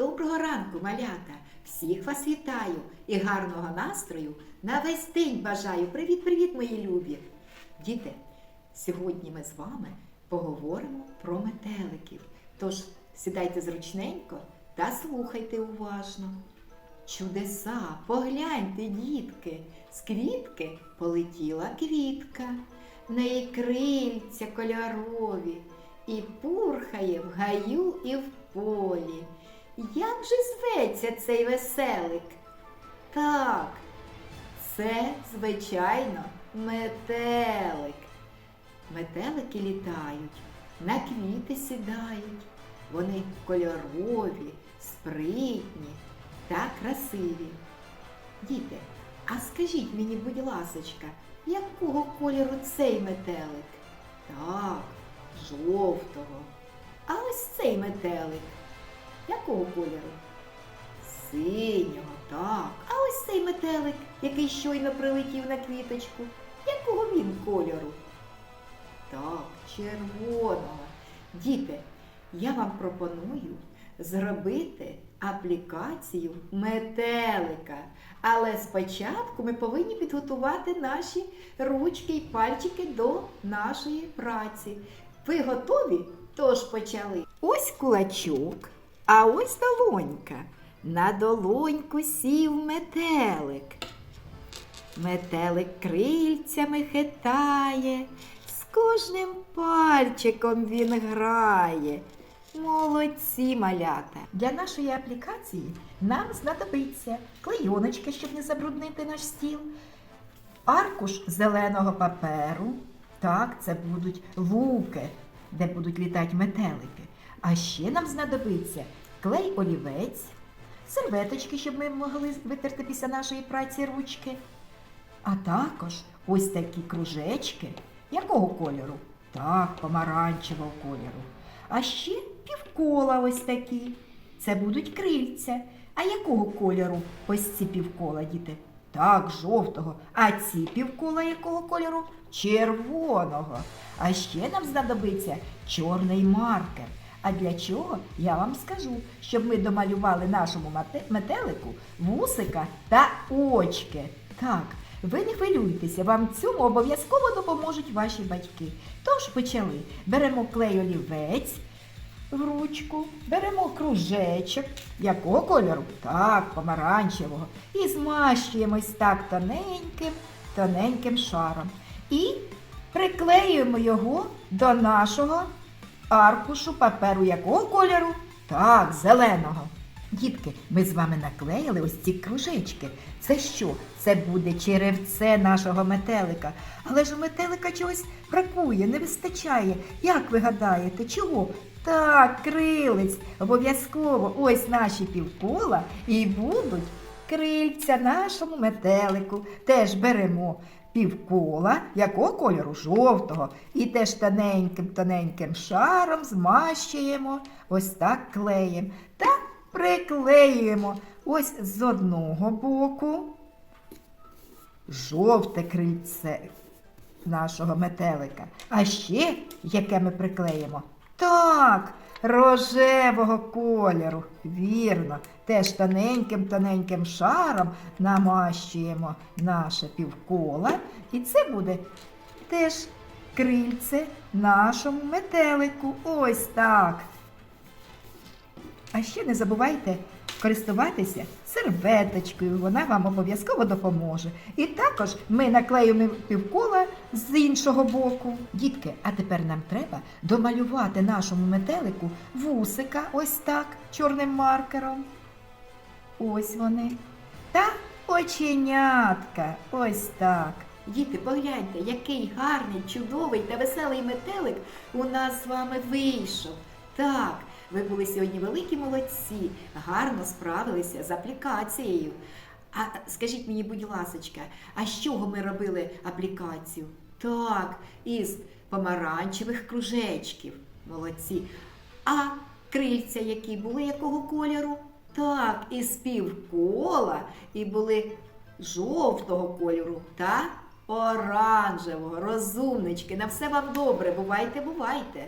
Доброго ранку, малята! Всіх вас вітаю і гарного настрою на весь день бажаю. Привіт-привіт, мої любі! Діти, сьогодні ми з вами поговоримо про метеликів. Тож сідайте зручненько та слухайте уважно. Чудеса, погляньте, дітки, з квітки полетіла квітка, в неї крильця кольорові, і пурхає в гаю і в полі. Як же зветься цей веселик? Так, це, звичайно, метелик. Метелики літають, на квіти сідають. Вони кольорові, спритні та красиві. Діти, а скажіть мені, будь ласочка, якого кольору цей метелик? Так, жовтого. А ось цей метелик. Якого кольору? Синього, так. А ось цей метелик, який щойно прилетів на квіточку. Якого він кольору? Так, червоного. Діти, я вам пропоную зробити аплікацію метелика. Але спочатку ми повинні підготувати наші ручки і пальчики до нашої праці. Ви готові? Тож почали. Ось кулачок, а ось долонька. На долоньку сів метелик. Метелик крильцями хитає, з кожним пальчиком він грає. Молодці малята! Для нашої аплікації нам знадобиться клейоночка, щоб не забруднити наш стіл, аркуш зеленого паперу. Так, це будуть луки, де будуть літати метелики. А ще нам знадобиться клей олівець, серветочки, щоб ми могли витерти після нашої праці ручки. А також ось такі кружечки. Якого кольору? Так, помаранчевого кольору. А ще півкола ось такі. Це будуть крильця. А якого кольору ось ці півкола, діти? Так, жовтого. А ці півкола якого кольору? Червоного. А ще нам знадобиться чорний маркер. А для чого я вам скажу, щоб ми домалювали нашому метелику вусика та очки. Так, ви не хвилюйтеся, вам цьому обов'язково допоможуть ваші батьки. Тож почали. Беремо клей олівець в ручку, беремо кружечок. Якого кольору? Так, помаранчевого. І змащуємо ось так тоненьким, тоненьким шаром. І приклеюємо його до нашого аркушу паперу якого кольору? Так, зеленого. Дітки, ми з вами наклеїли ось ці кружечки. Це що? Це буде черевце нашого метелика. Але ж у метелика чогось бракує, не вистачає. Як ви гадаєте, чого? Так, крилець. Обов'язково ось наші півкола і будуть крильця нашому метелику. Теж беремо півкола, якого кольору? Жовтого. І теж тоненьким-тоненьким шаром змащуємо, ось так клеєм. Та приклеюємо ось з одного боку жовте крильце нашого метелика. А ще яке ми приклеїмо? Так, рожевого кольору. Вірно, теж тоненьким-тоненьким шаром намащуємо наше півкола. І це буде теж крильце нашому метелику. Ось так. А ще не забувайте користуватися серветочкою, вона вам обов'язково допоможе. І також ми наклеїмо півкола з іншого боку. Дітки, а тепер нам треба домалювати нашому метелику вусика ось так, чорним маркером. Ось вони. Та оченятка. Ось так. Діти, погляньте, який гарний, чудовий та веселий метелик у нас з вами вийшов. Так, ви були сьогодні великі молодці, гарно справилися з аплікацією. А скажіть мені, будь ласочка, а з чого ми робили аплікацію? Так, із помаранчевих кружечків. Молодці. А крильця, які були якого кольору? Так, із півкола і були жовтого кольору та оранжевого. Розумнички. На все вам добре. Бувайте, бувайте.